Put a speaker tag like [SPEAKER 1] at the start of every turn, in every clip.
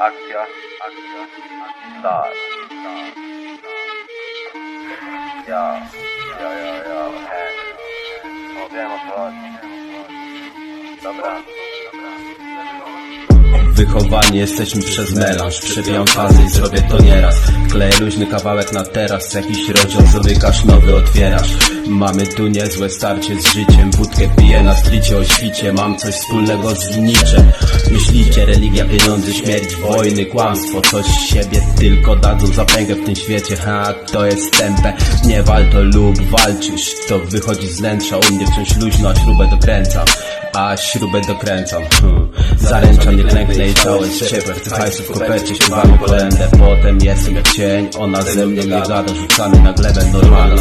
[SPEAKER 1] Akcja, akcja, start. Ja, ja, ja, ja, he. No wiem o co chodzi. Dobra, dobra.
[SPEAKER 2] Wychowani jesteśmy przez melanż Przebijam fazy i zrobię to nieraz Kleję luźny kawałek na teraz Jakiś rozdział zamykasz, nowy otwierasz Mamy tu niezłe starcie z życiem. Wódkę piję na stricie o świcie. Mam coś wspólnego z niczym. Myślicie, religia, pieniądze, śmierć, wojny, kłamstwo. Coś siebie tylko dadzą zapęgę w tym świecie. Ha, to jest tempę Nie wal to lub walczysz. To wychodzi z wnętrza. U mnie wciąż luźno, a śrubę dokręcam. A śrubę dokręcam. Hmm. Zaręczam, nie klęknę i całe z ciepłe. Chcę hajsu w kopercie, śpiewamy kolędę Potem jestem jak cień, ona ze mnie nie gada. Rzucamy na glebę, normalna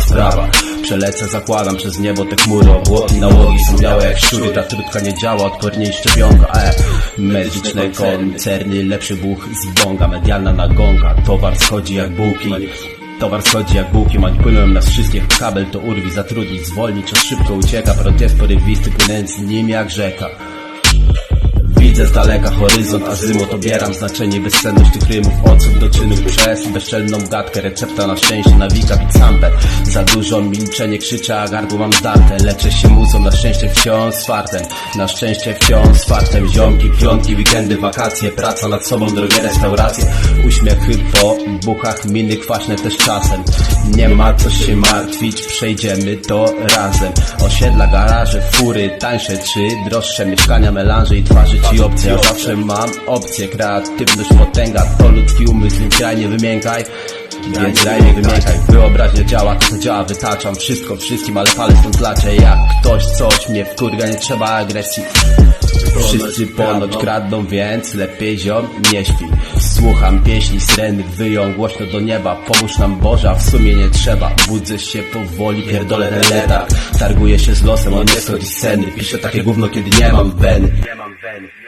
[SPEAKER 2] sprawa Przelecę, zakładam przez niebo te chmury Obłoki nałogi są białe jak szczury. Ta trudka nie działa, odporniej szczepionka e. Magiczne koncerny, lepszy buch z bonga Medialna nagonka, towar schodzi jak bułki Towar schodzi jak bułki, manipulują nas wszystkich Kabel to urwi, zatrudnić, zwolnić, a szybko ucieka. Protest porywisty, płynąc nim jak rzeka. Widzę z daleka horyzont, azymut obieram znaczenie bezsenność tych rymów Odsud do czynów przez bezczelną gadkę Recepta na szczęście, nawika, samper Za dużo milczenie krzyczy, a gardło mam zdarte. Leczę się muzą, na szczęście wciąż z fartem. Na szczęście wciąż z fartem. Ziomki, piątki, weekendy, wakacje. Praca nad sobą, drogie restauracje. Uśmiechy po buchach, miny kwaśne też czasem. Nie ma co się martwić, przejdziemy to razem. Osiedla, garaże, fury, tańsze czy droższe Mieszkania, melanże i twarzy ci opcje Ja zawsze mam opcję, kreatywność, potęga. To ludzki umysł, więc nie wymiękaj więc graj, nie wymiękaj Wyobraźnia działa, to co działa, wytaczam Wszystko wszystkim, ale palec stąd laczę Jak ktoś coś mnie wkurga, nie trzeba agresji. Wszyscy ponoć kradną, więc lepiej ziom nie śpi. Słucham pieśni, syreny wyją głośno do nieba. Pomóż nam Boże, a w sumie nie trzeba. Budzę się powoli, pierdolę ten letarg Targuję się z losem, on nie schodzi sceny. Piszę takie gówno, kiedy nie mam weny Nie mam weny